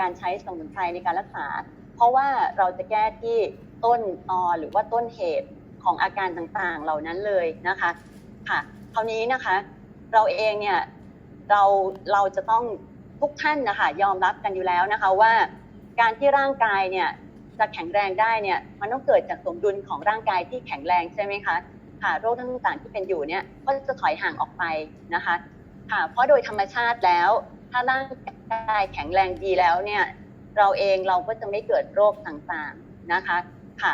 การใช้สมุนไพรในการรักษา เพราะว่าเราจะแก้ที่ต้นตอหรือว่าต้นเหตุของอาการต่างๆเหล่านั้นเลยนะคะค่ะคราวนี้นะคะ เราเองเนี่ยเราเราจะต้องทุกท่านนะคะยอมรับกันอยู่แล้วนะคะว่า การที่ร่างกายเนี่ยจะแข็งแรงได้เนี่ยมันต้องเกิดจากสมดุลของร่างกายที่แข็งแรงใช่ไหมคะค่ะโรคต่างๆที่เป็นอยู่เนี่ยก็จะถอยห่างออกไปนะคะค่ะเพราะโดยธรรมชาติแล้ว ถ้าร่างกาย แข็งแรงดีแล้วเนี่ยเราเองเราก็จะไม่เกิดโรคต่างๆนะคะค่ะ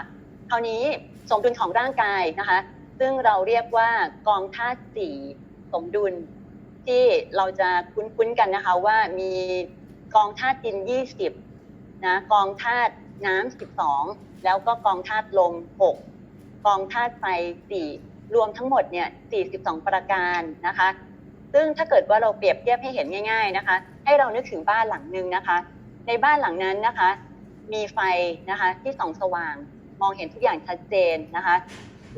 คราวนี้สมดุลของร่างกายนะคะ ซึ่งเราเรียกว่ากองธาตุสี่สมดุลที่เราจะคุ้นๆกันนะคะว่ามีกองธาตุดิน 20นะกองธาตุน้ำ12 แล้วก็กองธาตุลม 6 กองธาตุไฟ 4 รวมทั้งหมดเนี่ย 42 ประการนะคะ ซึ่งถ้าเกิดว่าเราเปรียบเทียบให้เห็นง่าย ๆนะคะ ให้เรานึกถึงบ้านหลังหนึ่งนะคะ ในบ้านหลังนั้นนะคะ มีไฟนะคะที่ส่องสว่าง มองเห็นทุกอย่างชัดเจนนะคะ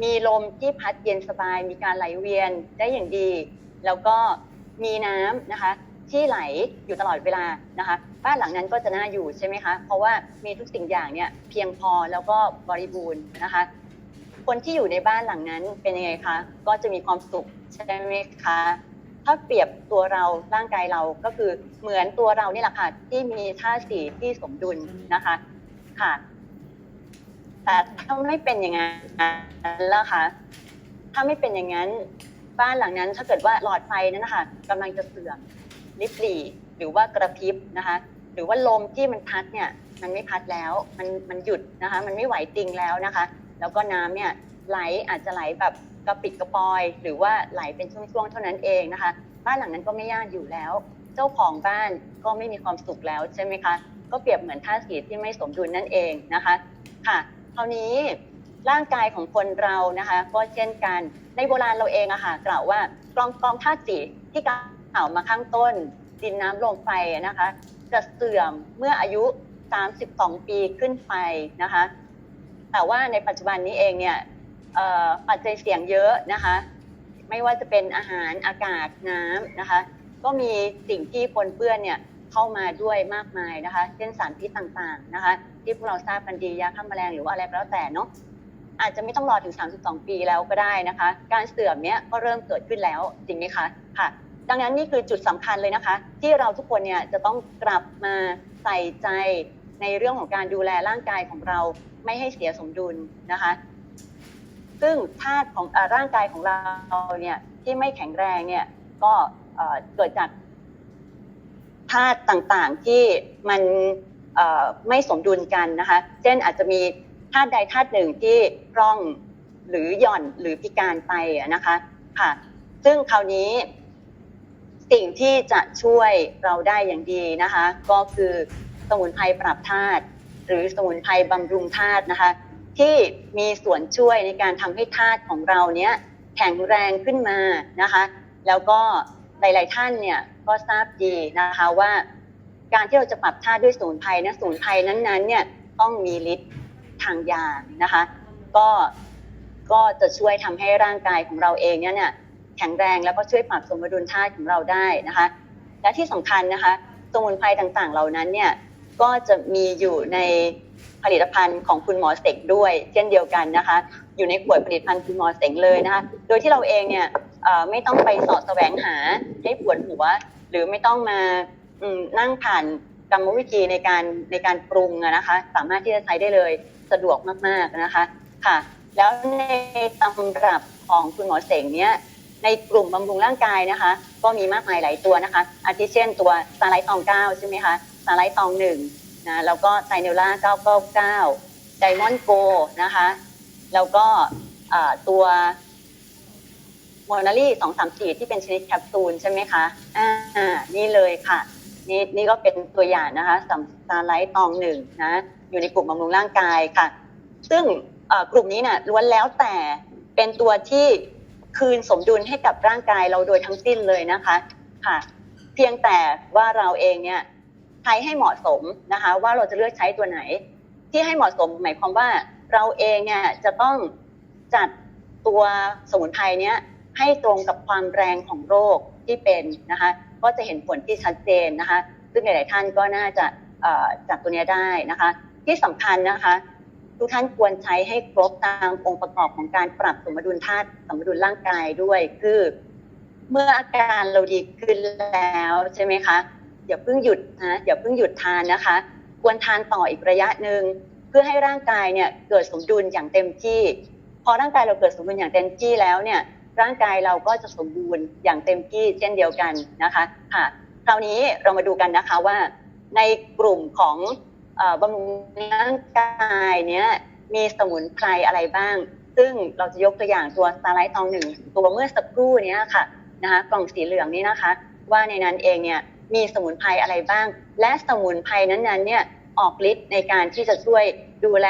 มีลมที่พัดเย็นสบาย มีการไหลเวียนได้อย่างดี แล้วก็มีน้ำนะคะที่ไหลอยู่ตลอดเวลานะคะ บ้านหลังนั้นก็จะน่าอยู่ใช่ไหมคะ เพราะว่ามีทุกสิ่งอย่างเนี่ยเพียงพอแล้วก็บริบูรณ์นะคะ คนที่อยู่ในบ้านหลังนั้นเป็นยังไงคะ ก็จะมีความสุขใช่ไหมคะ ถ้าเปรียบตัวเราร่างกายเราก็คือเหมือนตัวเรานี่แหละค่ะที่มีธาสีที่สมดุลนะคะค่ะแต่ถ้าไม่เป็นอย่างนั้นแล้วค่ะ ถ้าไม่เป็นอย่างนั้นบ้านหลังนั้น ถ้าเกิดว่าหลอดไฟนั้นนะคะกำลังจะเสื่อมริบหรี่หรือว่ากระพริบนะคะ หรือว่าลมที่มันพัดเนี่ย มันไม่พัดแล้ว มันมันหยุดนะคะ มันไม่ไหวติงแล้วนะคะ แล้วก็น้ำเนี่ยไหลอาจจะไหลแบบ กระปิดกระปอย หรือว่าไหลเป็นช่วงๆเท่านั้นเองนะคะ บ้านหลังนั้นก็ไม่ย่านอยู่แล้ว เจ้าของบ้านก็ไม่มีความสุขแล้วใช่ไหมคะก็เปรียบเหมือนธาสีที่ไม่สมดุลนั่นเองนะคะค่ะคราวนี้ร่างกายของคนเรานะคะก็เช่นกันในโบราณเราเองอะค่ะกล่าวว่ากองกองธาตุสีที่กล่าวมาข้างต้น ดินน้ำลมไฟนะคะ จะเสื่อมเมื่ออายุ 32 ปีขึ้นไปนะคะ แต่ว่าในปัจจุบันนี้เองเนี่ย ปัจจัยเสี่ยงเยอะนะคะ ไม่ว่าจะเป็นอาหารอากาศน้ำนะคะ ก็มีสิ่งที่ปนเปื้อนเนี่ยเข้ามาด้วยมากมายนะคะ เช่นสารพิษต่างๆนะคะ ที่พวกเราทราบกันดียาฆ่าแมลงหรือว่าอะไรก็แล้วแต่เนาะอาจจะไม่ต้องรอถึง 32 ปีแล้วก็ได้นะคะ การเสื่อมเนี้ยก็เริ่มเกิดขึ้นแล้วจริงไหมคะค่ะ ดังนั้นนี่คือจุดสำคัญเลยนะคะ ที่เราทุกคนเนี่ยจะต้องกลับมาใส่ใจในเรื่องของการดูแลร่างกายของเราไม่ให้เสียสมดุลนะคะ ซึ่งธาตุของอร่างกายของเราเนี่ยที่ไม่แข็งแรงเนี่ยก็เกิดจากธาตุต่างๆที่มันไม่สมดุลกันนะคะ เช่นอาจจะมีธาตุใดธาตุหนึ่งที่ร่องหรือหย่อนหรือพิการไปนะคะค่ะ ซึ่งคราวนี้สิ่งที่จะช่วยเราได้อย่างดีนะคะ ก็คือสมุนไพรปรับธาตุหรือสมุนไพรบำรุงธาตุนะคะ ที่มีส่วนช่วยในการทำให้ธาตุของเราเนี้ยแข็งแรงขึ้นมานะคะ แล้วก็หลาย ๆ ท่านเนี่ยก็ทราบดีนะคะว่าการที่เราจะปรับธาตุด้วยสมุนไพรนะสมุนไพรนั้นๆเนี่ยต้องมีฤทธิ์ทางยานะคะ ก็ก็จะช่วยทำให้ร่างกายของเราเองเนี่ยเนี่ยแข็งแรงแล้วก็ช่วยปรับสมดุลธาตุของเราได้นะคะ และที่สำคัญนะคะสมุนไพรต่างๆ เหล่านั้นเนี่ยก็จะมีอยู่ใน ผลิตภัณฑ์ของคุณหมอเสกด้วย เช่นเดียวกันนะคะ อยู่ในขวดผลิตภัณฑ์คุณหมอเสงเลยนะคะ โดยที่เราเองเนี่ยไม่ต้องไปสาะแสวงหาให้ปวดหัว หรือไม่ต้องมานั่งผ่านกรรมวิธีในการในการปรุงนะคะ สามารถที่จะใช้ได้เลยสะดวกมากๆนะคะค่ะ แล้วในตำรับของคุณหมอเสงเนี่ยในกลุ่มบำรุงร่างกายนะคะ ก็มีมากมายหลายตัวนะคะ อาทิเช่นตัวซาไลท์ตองเก้าใช่ไหมคะซาไลท์ตองหนึ่ง นะแล้วก็ไซเนล่าเก้าเก้าเก้าไดมอนด์โกนะคะ แล้วก็ตัวโมนารีสองสามสี่ที่เป็นชนิดแคปซูลใช่ไหมคะอ่านี่เลยค่ะนี่นี่ก็เป็นตัวอย่างนะคะสำซาไลท์ตองหนึ่งนะอยู่ในกลุ่มบำรุงร่างกายค่ะ ซึ่งกลุ่มนี้เนี่ยล้วนแล้วแต่เป็นตัวที่คืนสมดุลให้กับร่างกายเราโดยทั้งสิ้นเลยนะคะค่ะ เพียงแต่ว่าเราเองเนี่ย ช้ให้เหมาะสมนะคะ ว่าเราจะเลือกใช้ตัวไหน ที่ให้เหมาะสมหมายความว่าเราเองเนี่ยจะต้องจัดตัวสมุนไพรเนี้ยให้ตรงกับความแรงของโรคที่เป็นนะคะ ก็จะเห็นผลที่ชัดเจนนะคะ ซึ่งหลาย ๆ ท่านก็น่าจะจากตัวเนี้ยได้นะคะ ที่สำคัญนะคะ ทุกท่านควรใช้ให้ครบตามองค์ประกอบของการปรับสมดุลธาตุสมดุลร่างกายด้วยคือเมื่ออาการเราดีขึ้นแล้วใช่ไหมคะ อย่าเพิ่งหยุดนะอย่าเพิ่งหยุดทานนะคะ ควรทานต่ออีกระยะหนึ่งเพื่อให้ร่างกายเนี่ยเกิดสมดุลอย่างเต็มที่ พอร่างกายเราเกิดสมดุลอย่างเต็มที่แล้วเนี่ยร่างกายเราก็จะสมบูรณ์อย่างเต็มที่เช่นเดียวกันนะคะค่ะคราวนี้เรามาดูกันนะคะว่า ในกลุ่มของอบำรุงร่างกายเนี้ยมีสมุนไพรอะไรบ้าง ซึ่งเราจะยกตัวอย่างตัวสตาร์ไลท์ตองหนึ่งตัวเมื่อสักครู่นี้ค่ะนะคะกล่องสีเหลืองนี้นะคะ ว่าในนั้นเองเนี่ย มีสมุนไพรอะไรบ้าง และสมุนไพรนั้นๆเนี่ยออกฤทธิ์ในการที่จะช่วยดูแล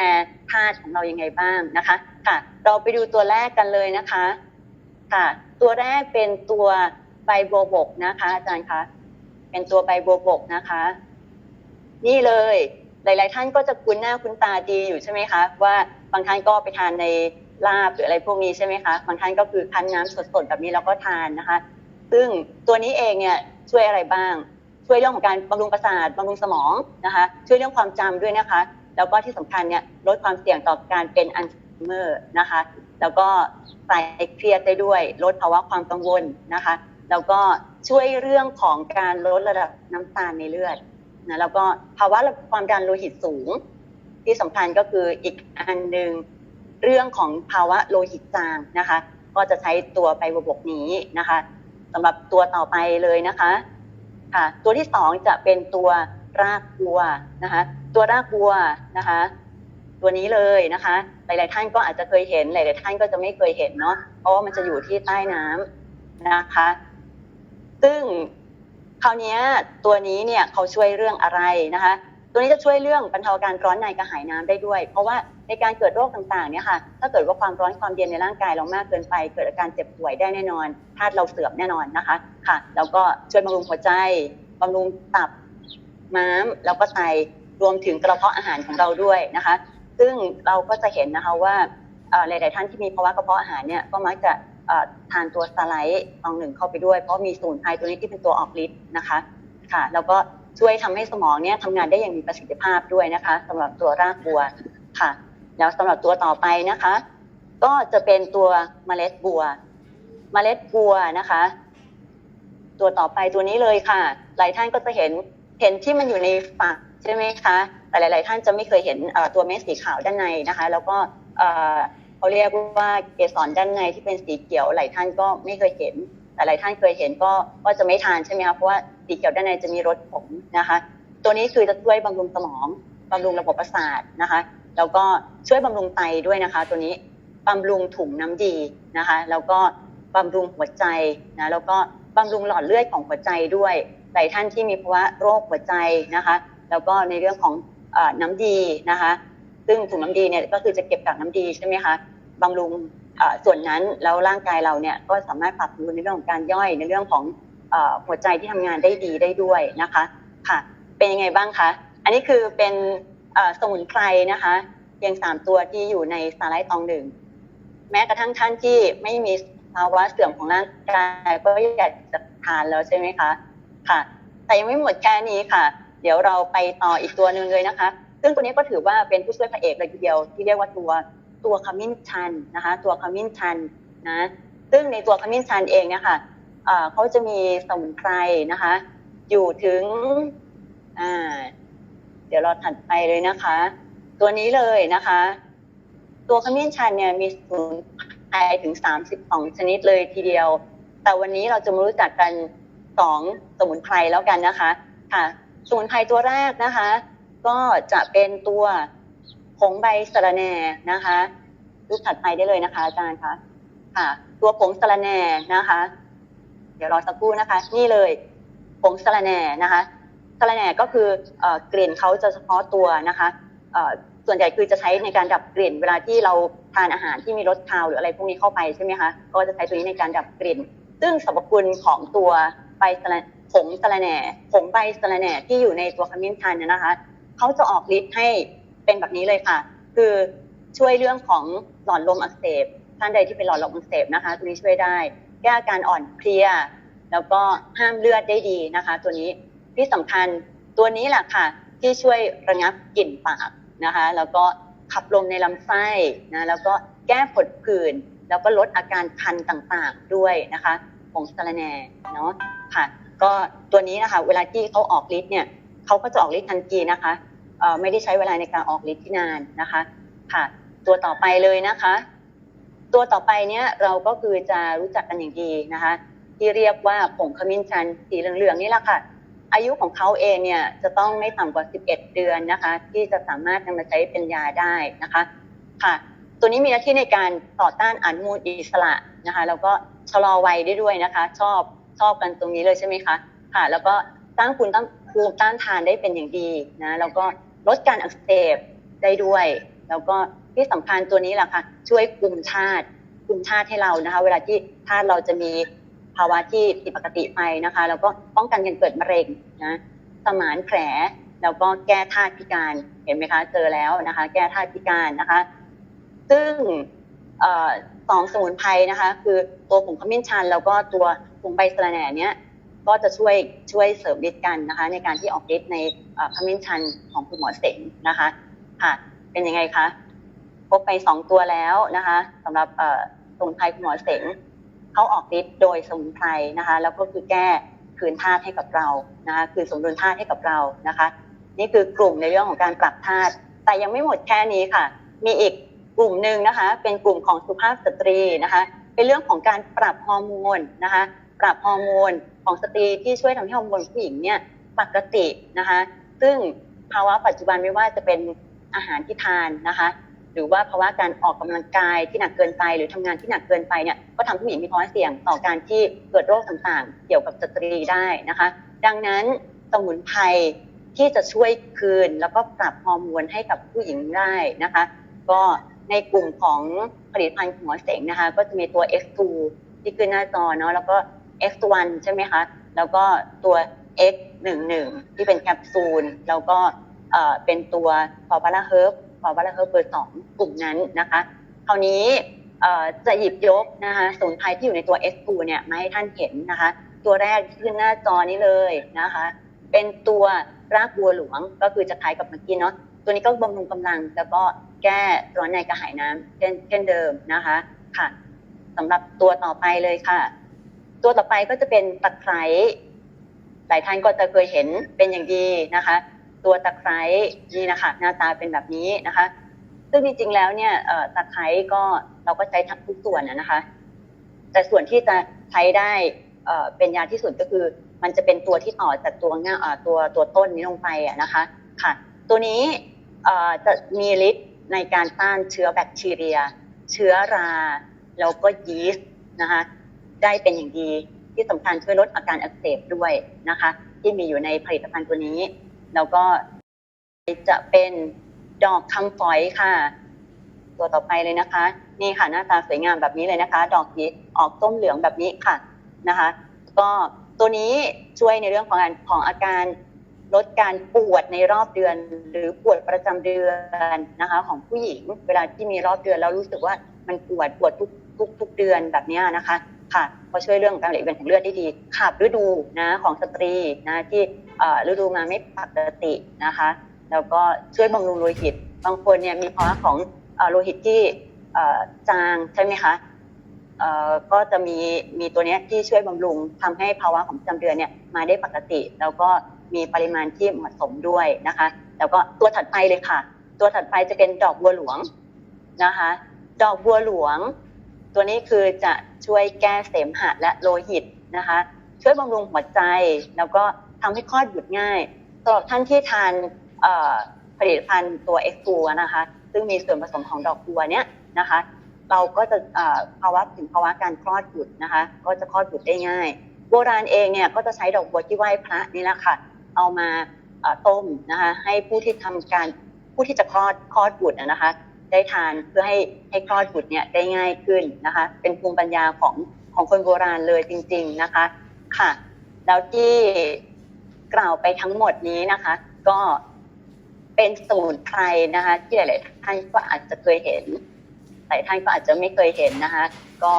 ธาตุของเรายังไงบ้างนะคะ ค่ะ เราไปดูตัวแรกกันเลยนะคะ ค่ะ ตัวแรกเป็นตัวใบโบบกนะคะ อาจารย์คะเป็นตัวใบโบบกนะคะ นี่เลย หลาย ๆ ท่านก็จะคุ้นหน้าคุ้นตาดีอยู่ใช่ไหมคะ ว่าบางท่านก็ไปทานในลาบหรืออะไรพวกนี้ใช่ไหมคะบางท่านก็คือคั้นน้ำสดๆแบบนี้แล้วก็ทานนะคะ ซึ่งตัวนี้เองเนี่ยช่วยอะไรบ้าง ช่วยเรื่องของการบำรุงประสาทบำรุงสมองนะคะช่วยเรื่องความจำด้วยนะคะ แล้วก็ที่สำคัญเนี่ยลดความเสี่ยงต่อการเป็นอัลไซเมอร์นะคะ แล้วก็คลายเครียดได้ด้วย ลดภาวะความกังวลนะคะ แล้วก็ช่วยเรื่องของการลดระดับน้ำตาลในเลือดนะแล้วก็ภาวะความดันโลหิตสูง ที่สำคัญก็คืออีกอันหนึ่งเรื่องของภาวะโลหิตจางนะคะ ก็จะใช้ตัวไบโบบกนี้นะคะ สำหรับตัวต่อไปเลยนะคะค่ะตัวที่สองจะเป็นตัวรากบัวนะคะ ตัวรากบัวนะคะ ตัวนี้เลยนะคะ หลาย ๆ ท่านก็อาจจะเคยเห็น หลาย ๆ ท่านก็จะไม่เคยเห็นเนาะเพราะว่ามันจะอยู่ที่ใต้น้ำนะคะ ซึ่งคราวนี้ตัวนี้เนี่ยเขาช่วยเรื่องอะไรนะคะ ตัวนี้จะช่วยเรื่องบรรเทาอาการร้อนในกระหายน้ำได้ด้วย เพราะว่าในการเกิดโรคต่างๆเนี่ยค่ะ ถ้าเกิดว่าความร้อนความเย็นในร่างกายเรามากเกินไป เกิดอาการเจ็บป่วยได้แน่นอนธาตุเราเสื่อมแน่นอนนะคะ ค่ะ แล้วก็ช่วยบำรุงหัวใจบำรุงตับม้ามแล้วก็ไตรวมถึงกระเพาะอาหารของเราด้วยนะคะ ซึ่งเราก็จะเห็นนะคะว่าหลาย ๆ ท่านที่มีภาวะกระเพาะอาหารเนี่ยก็มักจะทานตัวสไลด์ตองหนึ่งเข้าไปด้วย เพราะมีสมุนไพรตัวนี้ที่เป็นตัวออกฤทธิ์นะคะ ค่ะ แล้วก็ ช่วยทำให้สมองเนี่ยทำงานได้อย่างมีประสิทธิภาพด้วยนะคะสำหรับตัวรากบัวค่ะ แล้วสำหรับตัวต่อไปนะคะ ก็จะเป็นตัวเมล็ดบัว เมล็ดบัวนะคะ ตัวต่อไปตัวนี้เลยค่ะ หลายท่านก็จะเห็นเห็นที่มันอยู่ในฝักใช่ไหมคะแต่หลาย ๆ ท่านจะไม่เคยเห็นตัวเม็ดสีขาวด้านในนะคะ แล้วก็เขาเรียกว่าเกสรด้านในที่เป็นสีเขียวหลายท่านก็ไม่เคยเห็น หลายท่านเคยเห็นก็ก็จะไม่ทานใช่ไหมคะเพราะว่าสีเขียวด้านในจะมีรสขมนะคะ ตัวนี้คือจะช่วยบำรุงสมองบำรุงระบบประสาทนะคะแล้วก็ช่วยบำรุงไตด้วยนะคะ ตัวนี้บำรุงถุงน้ำดีนะคะ แล้วก็บำรุงหัวใจนะแล้วก็บำรุงหลอดเลือดของหัวใจด้วยหลายท่านที่มีภาวะโรคหัวใจนะคะ แล้วก็ในเรื่องของอน้ำดีนะคะ ซึ่งถุงน้ำดีเนี่ยก็คือจะเก็บกักน้ำดีใช่ไหมคะบำรุง ส่วนนั้นแล้วร่างกายเราเนี่ยก็สามารถปรับสมดุลในเรื่องของการย่อยในเรื่องของหัวใจที่ทำงานได้ดีได้ด้วยนะคะค่ะเป็นยังไงบ้างคะอันนี้คือเป็นสมุนไพรนะคะเพียงสามตัวที่อยู่ในสาไลด์ตองหนึ่งแม้กระทั่งท่านที่ไม่มีภาวะเสื่อมของร่างกายก็อยากจะทานแล้วใช่ไหมคะค่ะ แต่ยังไม่หมดแค่นี้ค่ะ เดี๋ยวเราไปต่ออีกตัวหนึ่งเลยนะคะ ซึ่งตัวนี้ก็ถือว่าเป็นผู้ช่วยพระเอกเลยทีเดียวที่เรียกว่าตัว ตัวขมิ้นชันนะคะ ตัวขมิ้นชันนะซึ่งในตัวขมิ้นชันเองเนี่ยค่ะเขาจะมีสมุนไพรนะคะ อยู่ถึงเดี๋ยวเราถัดไปเลยนะคะ ตัวนี้เลยนะคะ ตัวขมิ้นชันเนี่ยมีสมุนไพรถึง32ชนิดเลยทีเดียว แต่วันนี้เราจะมารู้จักกันสองสมุนไพรแล้วกันนะคะ ค่ะ สมุนไพรตัวแรกนะคะ ก็จะเป็นตัว ผงใบสะระแหน่นะคะรูปถัดไปได้เลยนะคะอาจารย์คะค่ะ ตัวผงสะระแหน่นะคะ เดี๋ยวรอสักครู่นะคะ นี่เลยผงสะระแหน่นะคะสะระแหน่ก็คือเอ่อกลิ่นเขาจะเฉพาะตัวนะคะส่วนใหญ่คือจะใช้ในการดับกลิ่น เวลาที่เราทานอาหารที่มีรสคาวหรืออะไรพวกนี้เข้าไปใช่ไหมคะก็จะใช้ตัวนี้ในการดับกลิ่น ซึ่งสรรพคุณของตัวใบสะระผงสะระแหน่ผงใบสะระแหน่ที่อยู่ในตัวขมิ้นชันนะคะเขาจะออกฤทธิ์ให้ เป็นแบบนี้เลยค่ะ คือช่วยเรื่องของหลอดลมอักเสบท่านใดที่เป็นหลอดลมอักเสบนะคะตัวนี้ช่วยได้ แก้อาการอ่อนเพลียแล้วก็ห้ามเลือดได้ดีนะคะ ตัวนี้ที่สำคัญตัวนี้แหละค่ะ ที่ช่วยระงับกลิ่นปากนะคะ แล้วก็ขับลมในลำไส้นะแล้วก็แก้ผดผื่นแล้วก็ลดอาการคันต่างๆด้วยนะคะผงสะระแหน่เนาะค่ะ ก็ตัวนี้นะคะ เวลาที่เขาออกฤทธิ์เนี่ยเขาก็จะออกฤทธิ์ทันทีนะคะ ไม่ได้ใช้เวลาในการออกฤทธิ์ที่นานนะคะค่ะ ตัวต่อไปเลยนะคะ ตัวต่อไปเนี่ยเราก็คือจะรู้จักกันอย่างดีนะคะ ที่เรียกว่าผงขมิ้นชันสีเหลืองๆนี่แหละค่ะ อายุของเขาเองเนี่ยจะต้องไม่ต่ำกว่า 11 เดือนนะคะ ที่จะสามารถนำมาใช้เป็นยาได้นะคะค่ะ ตัวนี้มีหน้าที่ในการต่อต้านอนุมูลอิสระนะคะแล้วก็ชะลอวัยได้ด้วยนะคะ ชอบชอบกันตรงนี้เลยใช่ไหมคะค่ะ แล้วก็สร้างภูมิต้านภูมิต้านทานได้เป็นอย่างดีนะ แล้วก็ ลดการอักเสบได้ด้วย แล้วก็ที่สำคัญตัวนี้แหละค่ะ ช่วยคุมธาตุคุมธาตุให้เรานะคะ เวลาที่ธาตุเราจะมีภาวะที่ผิดปกติไปนะคะ แล้วก็ป้องกันการเกิดมะเร็งนะสมานแผลแล้วก็แก้ธาตุพิการเห็นไหมคะ เจอแล้วนะคะ แก้ธาตุพิการนะคะ ซึ่งอสองสมุนไพรนะคะ คือตัวผงขมิ้นชัน แล้วก็ตัวผงใบสะระแหน่เนี้ย ก็จะช่วยช่วยเสริมฤทธิ์กันนะคะ ในการที่ออกฤทธิ์ในขมิ้นชันของคุณหมอเสงนะคะค่ะเป็นยังไงคะพบไปสองตัวแล้วนะคะสำหรับสมุนไพรคุณหมอเสงเขาออกฤทธิ์โดยสมุนไพรนะคะ แล้วก็คือแก้คืนธาตุให้กับเรานะคะคือสมดุลธาตุให้กับเรานะคะ นี่คือกลุ่มในเรื่องของการปรับธาตุแต่ยังไม่หมดแค่นี้ค่ะ มีอีกกลุ่มหนึ่งนะคะ เป็นกลุ่มของสุภาพสตรีนะคะ เป็นเรื่องของการปรับฮอร์โมนนะคะ ปรับฮอร์โมนของสตรีที่ช่วยทำให้ฮอร์โมนผู้หญิงเนี่ยปกตินะคะ ซึ่งภาวะปัจจุบันไม่ว่าจะเป็นอาหารที่ทานนะคะ หรือว่าภาวะการออกกำลังกายที่หนักเกินไป หรือทำงานที่หนักเกินไปเนี่ยก็ทำให้ผู้หญิงมีภาวะเสี่ยงต่อการที่เกิดโรคต่างๆ เกี่ยวกับสตรีได้นะคะ ดังนั้นสมุนไพรที่จะช่วยคืนแล้วก็ปรับฮอร์โมนให้กับผู้หญิงได้นะคะ ก็ในกลุ่มของผลิตภัณฑ์หมอเสงนะคะ ก็จะมีตัว X2 ที่ขึ้นหน้าจอเนาะแล้วก็ X1 ใช่ไหมคะ แล้วก็ตัว X11 ที่เป็นแคปซูล แล้วก็เป็นตัวฟอร์บาราเฮิร์บฟอร์บาราเฮิร์บเบอร์สองกลุ่มนั้นนะคะ คราวนี้จะหยิบยกนะคะสมุนไพรที่อยู่ในตัว X2 เนี่ยมาให้ท่านเห็นนะคะ ตัวแรกที่ขึ้นหน้าจอนี้เลยนะคะ เป็นตัวรากบัวหลวงก็คือจะคล้ายกับเมื่อกี้เนาะตัวนี้ก็บำรุงกำลังแล้วก็แก้ร้อนในกระหายน้ำเช่นเช่นเดิมนะคะค่ะสำหรับตัวต่อไปเลยค่ะ ตัวต่อไปก็จะเป็นตะไคร้หลายท่านก็จะเคยเห็นเป็นอย่างดีนะคะ ตัวตะไคร้นี่นะคะหน้าตาเป็นแบบนี้นะคะ ซึ่งจริงๆแล้วเนี่ยตะไคร้ก็เราก็ใช้ทั้งทุกส่วนนะคะ แต่ส่วนที่จะใช้ได้เเป็นยาที่สุดก็คือ มันจะเป็นตัวที่ต่อจากตัวง่าเอ่อตัวตัวต้นนี้ลงไปนะคะค่ะ ตัวนี้จะมีฤทธิ์ในการต้านเชื้อแบคทีเรีย เชื้อรา แล้วก็ยีสต์นะคะ ได้เป็นอย่างดี ที่สำคัญช่วยลดอาการอักเสบด้วยนะคะ ที่มีอยู่ในผลิตภัณฑ์ตัวนี้ แล้วก็จะเป็นดอกคำฝอยค่ะ ตัวต่อไปเลยนะคะ นี่ค่ะหน้าตาสวยงามแบบนี้เลยนะคะ ดอกสีออกส้มเหลืองแบบนี้ค่ะนะคะ ก็ตัวนี้ช่วยในเรื่องของการของอาการลดการปวดในรอบเดือน หรือปวดประจำเดือนนะคะ ของผู้หญิง เวลาที่มีรอบเดือนแล้วรู้สึกว่ามันปวดปวดทุกทุกทุกเดือนแบบนี้นะคะ ค่ะก็ช่วยเรื่องของการไหลเวียนของเลือดได้ดีขับฤดูนะของสตรีนะที่ฤดูมาไม่ปกตินะคะ แล้วก็ช่วยบำรุงโลหิต บางคนเนี่ยมีภาวะของอโลหิตที่จางใช่ไหมคะก็จะมีมีตัวเนี้ยที่ช่วยบำรุงทำให้ภาวะของประจำเดือนเนี่ยมาได้ปกติ แล้วก็มีปริมาณที่เหมาะสมด้วยนะคะ แล้วก็ตัวถัดไปเลยค่ะ ตัวถัดไปจะเป็นดอกบัวหลวงนะคะ ดอกบัวหลวง ตัวนี้คือจะช่วยแก้เสมหะและโลหิตนะคะ ช่วยบำรุงหัวใจ แล้วก็ทำให้คลอดบุตรง่ายสำหรับท่านที่ทานผลิตภัณฑ์ตัว X ตัวนะคะ ซึ่งมีส่วนผสมของดอกบัวเนี้ยนะคะ เราก็จะภาวะถึงภาวะการคลอดบุตรนะคะ ก็จะคลอดบุตรได้ง่าย โบราณเองเนี่ยก็จะใช้ดอกบัวที่ไหว้พระนี่แหละค่ะ เอามาต้มนะคะ ให้ผู้ที่ทำการผู้ที่จะคลอดคลอดบุตรนะคะ ได้ทานเพื่อให้ให้คลอดบุตรเนี่ยได้ง่ายขึ้นนะคะ เป็นภูมิปัญญาของของคนโบราณเลยจริง ๆนะคะค่ะ แล้วที่กล่าวไปทั้งหมดนี้นะคะ ก็เป็นสมุนไพรนะคะ ที่หลายๆท่านก็อาจจะเคยเห็นหลายท่านก็อาจจะไม่เคยเห็นนะคะ ก็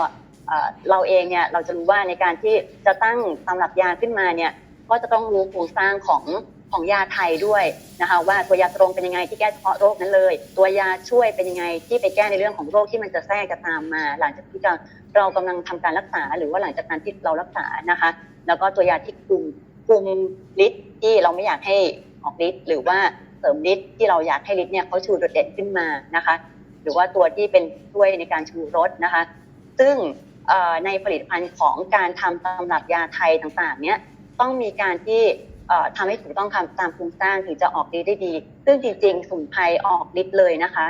เอ่อเราเองเนี่ยเราจะรู้ว่าในการที่จะตั้งตำรับยาขึ้นมาเนี่ย ก็จะต้องรู้โครงสร้างของ ของยาไทยด้วยนะคะว่าตัวยาตรงเป็นยังไงที่แก้เฉพาะโรคนั้นเลย ตัวยาช่วยเป็นยังไงที่ไปแก้ในเรื่องของโรคที่มันจะแทรกจะตามมา หลังจากที่เราเรากำลังทำการรักษา หรือว่าหลังจากการที่เรารักษานะคะ แล้วก็ตัวยาที่คุมคุมฤทธิ์ที่เราไม่อยากให้ออกฤทธิ์หรือว่าเสริมฤทธิ์ที่เราอยากให้ฤทธิ์เนี่ยเขาชูโดดเด่นขึ้นมานะคะ หรือว่าตัวที่เป็นช่วยในการชูรสนะคะ ซึ่งในผลิตภัณฑ์ของการทำตำรับยาไทยต่างๆ เนี่ยต้องมีการที่ ทำให้ถูกต้องตามตามโครงสร้างถึงจะออกฤทธิ์ได้ดี ซึ่งจริงๆสมุนไพรออกฤทธิ์เลยนะคะ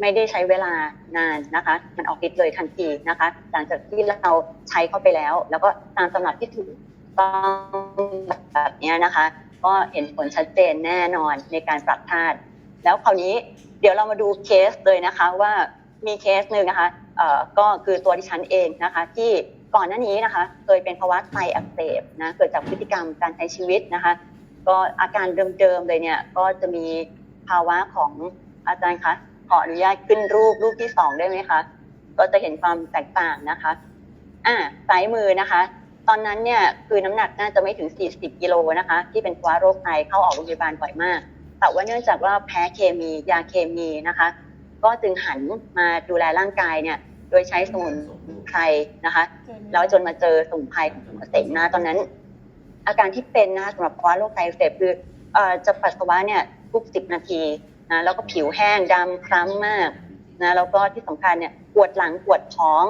ไม่ได้ใช้เวลานานนะคะ มันออกฤทธิ์เลยทันทีนะคะ หลังจากที่เราใช้เข้าไปแล้ว แล้วก็ตามตำรับที่ถูกต้องแบบเนี้ยนะคะ ก็เห็นผลชัดเจนแน่นอนในการปรับธาตุแล้วคราวนี้เดี๋ยวเรามาดูเคสเลยนะคะว่ามีเคสหนึ่งนะคะก็คือตัวดิฉันเองนะคะที่ ก่อนหน้านี้นะคะ เคยเป็นภาวะไตอักเสบนะเกิดจากพฤติกรรมการใช้ชีวิตนะคะ ก็อาการเดิมๆเลยเนี่ยก็จะมีภาวะของอาจารย์คะขออนุญาตขึ้นรูปรูปที่สองได้ไหมคะก็จะเห็นความแตกต่างนะคะอ่าซ้ายมือนะคะ ตอนนั้นเนี่ยคือน้ำหนักน่าจะไม่ถึง 40 กิโลนะคะ ที่เป็นภาวะโรคไตเข้าออกโรงพยาบาลบ่อยมาก แต่ว่าเนื่องจากว่าแพ้เคมียาเคมีนะคะ ก็จึงหันมาดูแลร่างกายเนี่ย ดยใช้สมุนไพรนะคะ แล้วจนมาเจอสมุนไพรของหมอเสงนะตอนนั้น อาการที่เป็นนะสำหรับภาวะโรคไตอักเสพคือเอ่อจะปัสสาวะเนี่ยทุก10นาทีนะแล้วก็ผิวแห้งดำคล้ำมากนะแล้วก็ที่สำคัญเนี่ยปวดหลังปวดท้อง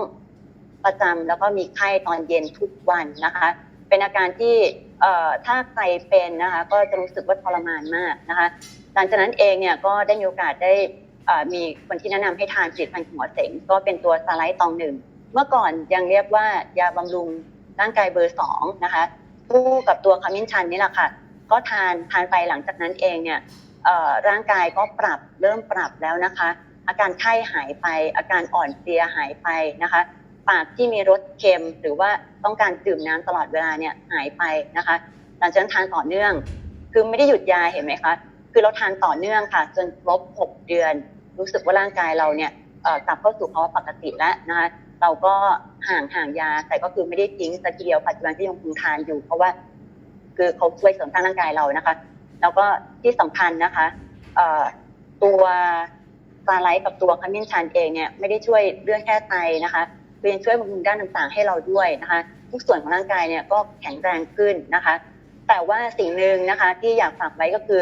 ประจำแล้วก็มีไข้ตอนเย็นทุกวันนะคะ เป็นอาการที่เอ่อถ้าใครเป็นนะคะ ก็จะรู้สึกว่าทรมานมากนะคะหลังจากนั้นเองเนี่ยก็ได้มีโอกาสได้เอ่อ มีคนที่แนะนำให้ทานผลิตภัณฑ์ของหมอเสงก็เป็นตัวสไลด์ตองหนึ่งเมื่อก่อนยังเรียกว่ายาบำรุงร่างกายเบอร์สองนะคะคู่กับตัวขมิ้นชันนี่แหละค่ะ ก็ทานทานไปหลังจากนั้นเองเนี่ยร่างกายก็ปรับเริ่มปรับแล้วนะคะ อาการไข้หายไป อาการอ่อนเพลียหายไปนะคะ ปากที่มีรสเค็ม หรือว่าต้องการดื่มน้ำตลอดเวลาเนี่ยหายไปนะคะ หลังจากนั้นทานต่อเนื่อง คือไม่ได้หยุดยาเห็นไหมคะ คือเราทานต่อเนื่องค่ะ จนครบ 6 เดือน รู้สึกว่าร่างกายเราเนี่ยกลับเข้าสู่ภาวะปกติแล้วนะคะเราก็ห่างห่างยาแต่ก็คือไม่ได้ทิ้งสักทีเดียวปัจจุบันก็ยังคงทานอยู่ เพราะว่า คือเขาช่วยเสริมสร้างร่างกายเรานะคะ แล้วก็ที่สำคัญนะคะตัวซาไลท์กับตัวขมิ้นชันเองเนี่ยไม่ได้ช่วยเรื่องแค่ไตนะคะคือยังช่วยบำรุงด้านต่างๆ ให้เราด้วยนะคะทุกส่วนของร่างกายเนี่ยก็แข็งแรงขึ้นนะคะ แต่ว่าสิ่งหนึ่งนะคะที่อยากฝากไว้ก็คือ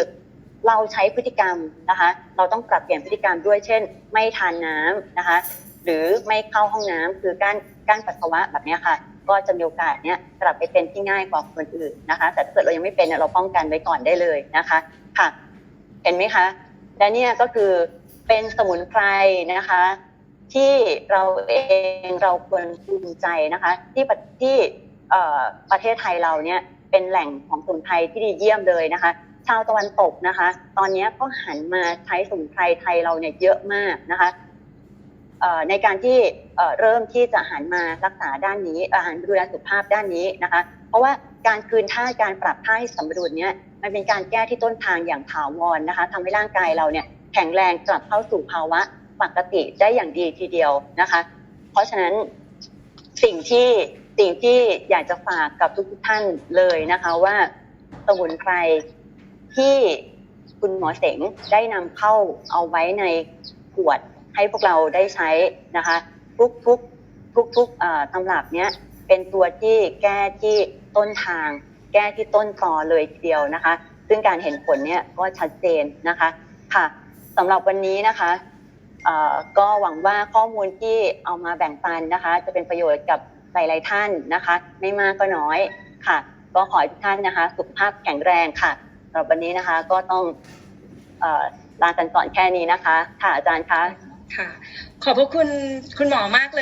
เราใช้พฤติกรรมนะคะ เราต้องปรับเปลี่ยนพฤติกรรมด้วยเช่น ไม่ทานน้ำนะคะ หรือไม่เข้าห้องน้ำคือการการปัสสาวะแบบนี้ค่ะ ก็จะมีโอกาสเนี้ยกลับไปเป็นที่ง่ายกว่าคนอื่นนะคะ แต่ถ้าเกิดเรายังไม่เป็นเนี่ยเราป้องกันไว้ก่อนได้เลยนะคะค่ะ เห็นไหมคะ และเนี่ยก็คือเป็นสมุนไพรนะคะ ที่เราเองเราควรภูมิใจนะคะ ที่ประที่เอ่อประเทศไทยเราเนี่ยเป็นแหล่งของสมุนไพรที่ดีเยี่ยมเลยนะคะ ชาวตะวันตกนะคะ ตอนนี้ก็หันมาใช้สมุนไพรไทยเราเนี่ยเยอะมากนะคะในการที่เริ่มที่จะหันมารักษาด้านนี้อาหารดูแลสุขภาพด้านนี้นะคะ เพราะว่าการคืนท่าการปรับท่าให้สมดุลเนี่ยมันเป็นการแก้ที่ต้นทางอย่างถาวรนะคะทำให้ร่างกายเราเนี่ยแข็งแรงกลับเข้าสู่ภาวะปกติได้อย่างดีทีเดียวนะคะ เพราะฉะนั้นสิ่งที่สิ่งที่อยากจะฝากกับทุกท่านเลยนะคะว่าสมุนไพร ที่คุณหมอเสงได้นำเข้าเอาไว้ในขวดให้พวกเราได้ใช้นะคะทุกทุกทุกทุกๆตำรับเนี้ยเป็นตัวที่แก้ที่ต้นทาง แก้ที่ต้นตอเลยทีเดียวนะคะ ซึ่งการเห็นผลเนี่ยก็ชัดเจนนะคะค่ะสำหรับวันนี้นะคะก็หวังว่าข้อมูลที่เอามาแบ่งปันนะคะ จะเป็นประโยชน์กับหลาย ๆ ท่านนะคะ ไม่มากก็น้อยค่ะ ก็ขอให้ทุกท่านนะคะ สุขภาพแข็งแรงค่ะ สำหรับวันนี้นะคะก็ต้องเอ่อลากันก่อนแค่นี้นะคะ ค่ะอาจารย์คะ ค่ะ ขอบพระคุณคุณหมอมากเลย